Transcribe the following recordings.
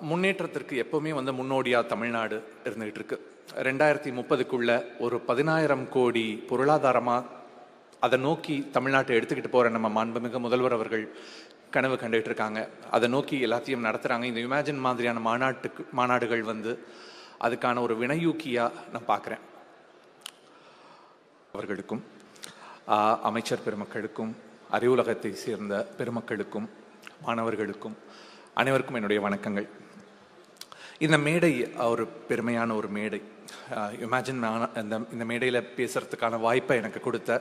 முன்னேற்றத்திற்கு எப்பவுமே வந்து முன்னோடியாக தமிழ்நாடு இருந்துகிட்டு இருக்கு ரெண்டாயிரத்தி முப்பதுக்குள்ள ஒரு பதினாயிரம் கோடி பொருளாதாரமாக அதை நோக்கி தமிழ்நாட்டை எடுத்துக்கிட்டு போகிற நம்ம மாண்புமிகு முதல்வர் அவர்கள் கனவு கண்டுகிட்டு இருக்காங்க அதை நோக்கி எல்லாத்தையும் நடத்துகிறாங்க இந்த இமேஜின் மாதிரியான மாநாட்டுக்கு மாநாடுகள் வந்து அதுக்கான ஒரு வினையூக்கியாக நான் பார்க்குறேன் அவர்களுக்கும் அமைச்சர் பெருமக்களுக்கும் அறிவுலகத்தை சேர்ந்த பெருமக்களுக்கும் மாணவர்களுக்கும் அனைவருக்கும் என்னுடைய வணக்கங்கள். இந்த மேடை ஒரு பெருமையான ஒரு மேடை. இமேஜின் இந்த இந்த மேடையில் பேசுகிறதுக்கான வாய்ப்பை எனக்கு கொடுத்த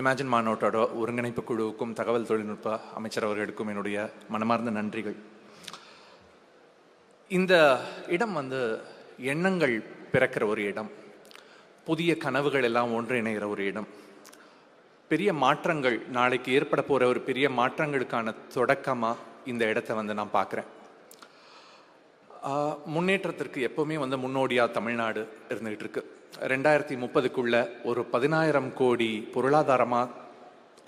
இமேஜின் மாநாட்டோட ஒருங்கிணைப்பு குழுவுக்கும் தகவல் தொழில்நுட்ப அமைச்சர் அவர்களுக்கும் என்னுடைய மனமார்ந்த நன்றிகள். இந்த இடம் வந்து எண்ணங்கள் பிறக்கிற ஒரு இடம். புதிய கனவுகள் எல்லாம் ஒன்றிணைகிற ஒரு இடம். பெரிய மாற்றங்கள் நாளைக்கு ஏற்பட போகிற ஒரு பெரிய மாற்றங்களுக்கான தொடக்கமாக இந்த இடத்தை வந்து நான் பார்க்குறேன். முன்னேற்றத்திற்கு எப்பவுமே வந்து முன்னோடியாக தமிழ்நாடு இருந்துகிட்டு இருக்கு. ரெண்டாயிரத்தி முப்பதுக்குள்ள ஒரு பதினாயிரம் கோடி பொருளாதாரமாக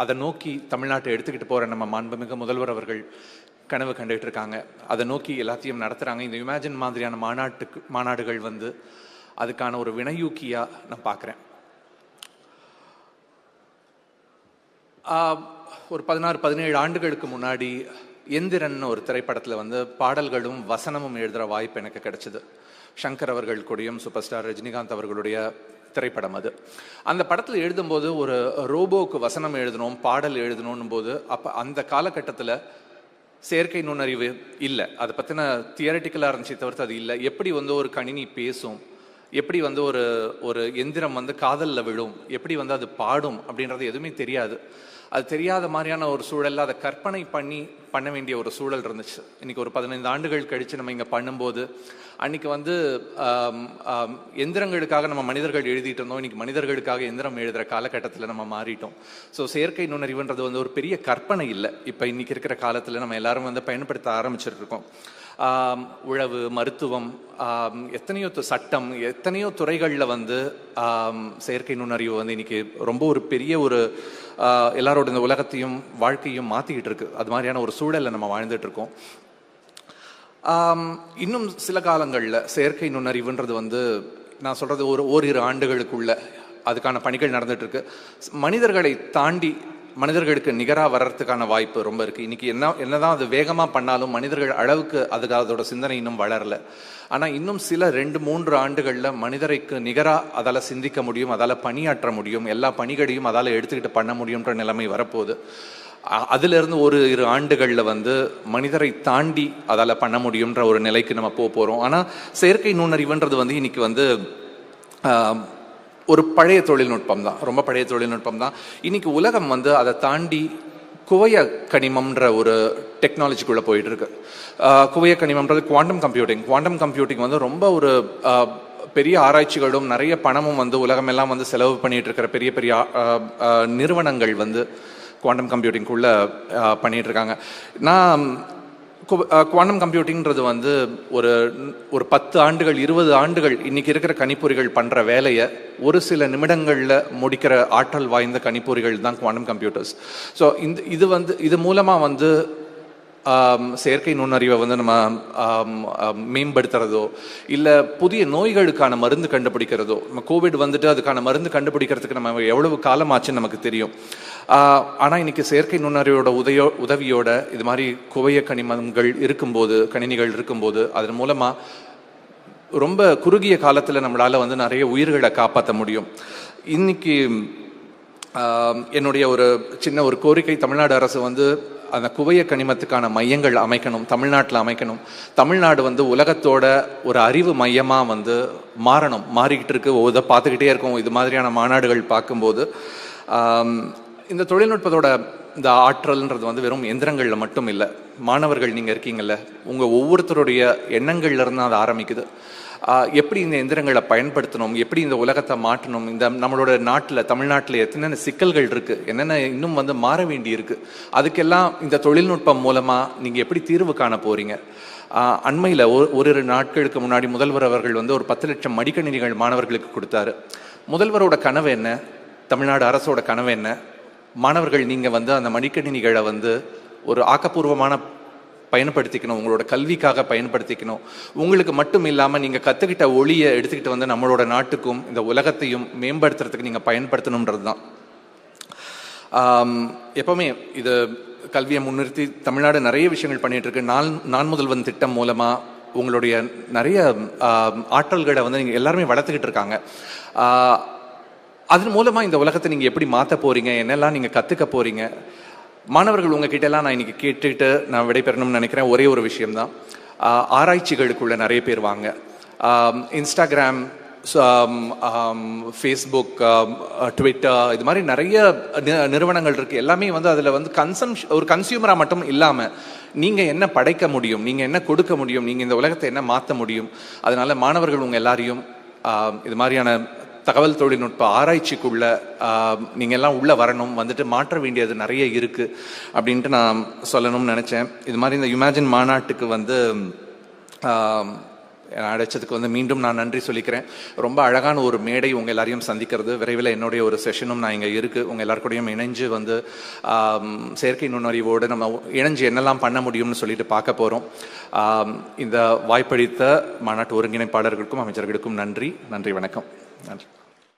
அதை நோக்கி தமிழ்நாட்டை எடுத்துக்கிட்டு போகிற நம்ம மாண்புமிகு முதல்வர் அவர்கள் கனவு கண்டுகிட்டு இருக்காங்க. அதை நோக்கி எல்லாத்தையும் நடத்துகிறாங்க இந்த இமேஜின் மாதிரியான மாநாட்டுக்கு மாநாடுகள் வந்து அதுக்கான ஒரு வினையூக்கியாக நான் பார்க்குறேன். ஒரு பதினாறு பதினேழு ஆண்டுகளுக்கு முன்னாடி எந்திரன் ஒரு திரைப்படத்தில் வந்து பாடல்களும் வசனமும் எழுதுகிற வாய்ப்பு எனக்கு கிடைச்சது. சங்கர் அவர்கள் கூடயும் சூப்பர் ஸ்டார் ரஜினிகாந்த் அவர்களுடைய திரைப்படம் அது. அந்த படத்தில் எழுதும்போது ஒரு ரோபோக்கு வசனம் எழுதணும் பாடல் எழுதணும் போது அப்போ அந்த காலகட்டத்தில் செயற்கை நுண்ணறிவு இல்லை. அதை பற்றின தியரட்டிக்கலாக இருந்துச்சு தவிர்த்து அது இல்லை. எப்படி வந்து ஒரு கணினி பேசும் எப்படி வந்து ஒரு ஒரு எந்திரம் வந்து காதலில் விழும்? எப்படி வந்து அது பாடும்? அப்படின்றது எதுவுமே தெரியாது. அது தெரியாத மாதிரியான ஒரு சூழல்ல அதை கற்பனை பண்ணி பண்ண வேண்டிய ஒரு சூழல் இருந்துச்சு. இன்னைக்கு ஒரு பதினைந்து ஆண்டுகள் கழித்து நம்ம இங்கே பண்ணும்போது அன்னைக்கு வந்து எந்திரங்களுக்காக நம்ம மனிதர்கள் எழுதிட்டு இருந்தோம். இன்னைக்கு மனிதர்களுக்காக எந்திரம் எழுதுகிற காலகட்டத்தில் நம்ம மாறிட்டோம். ஸோ செயற்கை நுண்ணறிவுன்றது வந்து ஒரு பெரிய கற்பனை இல்லை. இப்போ இன்னைக்கு இருக்கிற காலத்தில் நம்ம எல்லாரும் வந்து பயன்படுத்த ஆரம்பிச்சிட்டு இருக்கோம். உழவு மருத்துவம் எத்தனையோ சட்டம் எத்தனையோ துறைகளில் வந்து செயற்கை நுண்ணறிவு வந்து இன்னைக்கு ரொம்ப ஒரு பெரிய ஒரு எல்லாரோட இந்த உலகத்தையும் வாழ்க்கையும் மாற்றிக்கிட்டு இருக்கு. அது மாதிரியான ஒரு சூழலில் நம்ம வாழ்ந்துட்டு இருக்கோம். இன்னும் சில காலங்களில் செயற்கை நுண்ணறிவுன்றது வந்து நான் சொல்கிறது ஒரு ஓரிரு ஆண்டுகளுக்குள்ள அதுக்கான பணிகள் நடந்துட்டு இருக்கு. மனிதர்களை தாண்டி மனிதர்களுக்கு நிகராக வர்றதுக்கான வாய்ப்பு ரொம்ப இருக்குது இன்றைக்கி என்ன என்னதான் அது வேகமாக பண்ணாலும் மனிதர்கள் அளவுக்கு அதுக்கு அதோட சிந்தனை இன்னும் வளரல. ஆனால் இன்னும் சில ரெண்டு மூன்று ஆண்டுகளில் மனிதரைக்கு நிகராக அதால் சிந்திக்க முடியும் அதால் பணியாற்ற முடியும் எல்லா பணிகளையும் அதால் எடுத்துக்கிட்டு பண்ண முடியுன்ற நிலைமை வரப்போகுது. அதிலிருந்து ஒரு இரு ஆண்டுகளில் வந்து மனிதரை தாண்டி அதால் பண்ண முடியுன்ற ஒரு நிலைக்கு நம்ம போக போகிறோம் ஆனால் செயற்கை நுண்ணறிவுன்றது வந்து இன்றைக்கி வந்து ஒரு பழைய தொழில்நுட்பம் தான் ரொம்ப பழைய தொழில்நுட்பம் தான் இன்னைக்கு உலகம் வந்து அதை தாண்டி குவைய கனிமம்ன்ற ஒரு டெக்னாலஜிக்குள்ளே போயிட்டு இருக்கு குவைய கனிமம்ன்றது குவாண்டம் கம்ப்யூட்டிங் குவாண்டம் கம்ப்யூட்டிங் வந்து ரொம்ப ஒரு பெரிய ஆராய்ச்சிகளும் நிறைய பணமும் வந்து உலகமெல்லாம் வந்து செலவு பண்ணிட்டு இருக்கிற பெரிய பெரிய நிறுவனங்கள் வந்து குவாண்டம் கம்ப்யூட்டிங்குள்ளே பண்ணிகிட்டு இருக்காங்க நான் குவாண்டம் கம்ப்யூட்டிங்கிறது வந்து ஒரு ஒரு பத்து ஆண்டுகள் இருபது ஆண்டுகள் இன்னைக்கு இருக்கிற கணிப்பொறிகள் பண்ணுற வேலையை ஒரு சில நிமிடங்களில் முடிக்கிற ஆற்றல் வாய்ந்த கணிப்பொறிகள் தான் குவாண்டம் கம்ப்யூட்டர்ஸ். ஸோ இந்த இது வந்து இது மூலமாக வந்து செயற்கை நுண்ணறிவை வந்து நம்ம மேம்படுத்துறதோ இல்லை புதிய நோய்களுக்கான மருந்து கண்டுபிடிக்கிறதோ நம்ம கோவிட் வந்துட்டு அதுக்கான மருந்து கண்டுபிடிக்கிறதுக்கு நம்ம எவ்வளவு காலம் ஆச்சுன்னு நமக்கு தெரியும். ஆனால் இன்றைக்கி இன்னைக்கு செயற்கை நுண்ணறிவோட உதவியோ உதவியோட இது மாதிரி குவைய கனிமங்கள் இருக்கும்போது கணினிகள் இருக்கும்போது அதன் மூலமாக ரொம்ப குறுகிய காலத்தில் நம்மளால் வந்து நிறைய உயிர்களை காப்பாற்ற முடியும். இன்னைக்கு என்னுடைய ஒரு சின்ன ஒரு கோரிக்கை தமிழ்நாடு அரசு வந்து அந்த குவைய கனிமத்துக்கான மையங்கள் அமைக்கணும் தமிழ்நாட்டில் அமைக்கணும். தமிழ்நாடு வந்து உலகத்தோட ஒரு அறிவு மையமாக வந்து மாறணும். மாறிக்கிட்டு இருக்கு. இதை பார்த்துக்கிட்டே இருக்கோம். இது மாதிரியான மாநாடுகள் பார்க்கும்போது இந்த தொழில்நுட்பத்தோட இந்த ஆற்றல்ன்றது வந்து வெறும் எந்திரங்களில் மட்டும் இல்லை. மாணவர்கள் நீங்கள் இருக்கீங்கல்ல உங்கள் ஒவ்வொருத்தருடைய எண்ணங்கள்லேருந்து அது ஆரம்பிக்குது. எப்படி இந்த எந்திரங்களை பயன்படுத்தணும் எப்படி இந்த உலகத்தை மாற்றணும் இந்த நம்மளோட நாட்டில் தமிழ்நாட்டில் எத்தனை சிக்கல்கள் இருக்குது என்னென்ன இன்னும் வந்து மாற வேண்டி அதுக்கெல்லாம் இந்த தொழில்நுட்பம் மூலமாக நீங்கள் எப்படி தீர்வு காண போகிறீங்க அண்மையில் ஒரு ஒரு நாட்களுக்கு முன்னாடி முதல்வர் அவர்கள் வந்து ஒரு பத்து லட்சம் மடிக்கணினிகள் மாணவர்களுக்கு கொடுத்தாரு. முதல்வரோட கனவு என்ன? தமிழ்நாடு அரசோட கனவு என்ன? மாணவர்கள் நீங்கள் வந்து அந்த மடிக்கணினிகளை வந்து ஒரு ஆக்கப்பூர்வமான பயன்படுத்திக்கணும் உங்களோட கல்விக்காக பயன்படுத்திக்கணும். உங்களுக்கு மட்டும் இல்லாமல் நீங்கள் கற்றுக்கிட்ட ஒளியை எடுத்துக்கிட்டு வந்து நம்மளோட நாட்டுக்கும் இந்த உலகத்தையும் மேம்படுத்துறதுக்கு நீங்கள் பயன்படுத்தணுன்றது தான். எப்போவுமே எப்பவுமே இது கல்வியை முன்னிறுத்தி தமிழ்நாடு நிறைய விஷயங்கள் பண்ணிட்டு இருக்கு நான் நான் முதல்வன் திட்டம் மூலமாக உங்களுடைய நிறைய ஆற்றல்களை வந்து நீங்கள் எல்லாருமே வளர்த்துக்கிட்டு இருக்காங்க. அதன் மூலமாக இந்த உலகத்தை நீங்கள் எப்படி மாற்ற போகிறீங்க என்னெல்லாம் நீங்கள் கற்றுக்க போகிறீங்க மாணவர்கள் உங்ககிட்ட எல்லாம் நான் இன்றைக்கி கேட்டுக்கிட்டு நான் விடைபெறணும்னு நினைக்கிறேன். ஒரே ஒரு விஷயம்தான். ஆராய்ச்சிகளுக்குள்ள நிறைய பேர் வாங்க. இன்ஸ்டாகிராம் ஃபேஸ்புக் ட்விட்டர் இது மாதிரி நிறைய நிறுவனங்கள் இருக்குது எல்லாமே வந்து அதில் வந்து கன்சம் ஒரு கன்சியூமராக மட்டும் இல்லாமல் நீங்கள் என்ன படைக்க முடியும்? நீங்கள் என்ன கொடுக்க முடியும்? நீங்கள் இந்த உலகத்தை என்ன மாற்ற முடியும்? அதனால் மாணவர்கள் உங்கள் எல்லாரையும் இது மாதிரியான தகவல் தொழில்நுட்ப ஆராய்ச்சிக்குள்ள நீங்கள் எல்லாம் உள்ளே வரணும் வந்துட்டு மாற்ற வேண்டியது நிறைய இருக்குது அப்படின்ட்டு நான் சொல்லணும்னு நினச்சேன். இது மாதிரி இந்த இமேஜின் மாநாட்டுக்கு வந்து அழைச்சதுக்கு வந்து மீண்டும் நான் நன்றி சொல்லிக்கிறேன். ரொம்ப அழகான ஒரு மேடை உங்கள் எல்லாரையும் சந்திக்கிறது. விரைவில் என்னுடைய ஒரு செஷனும் நான் இங்கே இருக்குது உங்கள் எல்லாருக்கூடையும் இணைஞ்சு வந்து செயற்கை நுண்ணறிவோடு நம்ம இணைஞ்சு என்னெல்லாம் பண்ண முடியும்னு சொல்லிட்டு பார்க்க போகிறோம் இந்த வாய்ப்பளித்த மாநாட்டு ஒருங்கிணைப்பாளர்களுக்கும் அமைச்சர்களுக்கும் நன்றி. நன்றி வணக்கம். நன்றி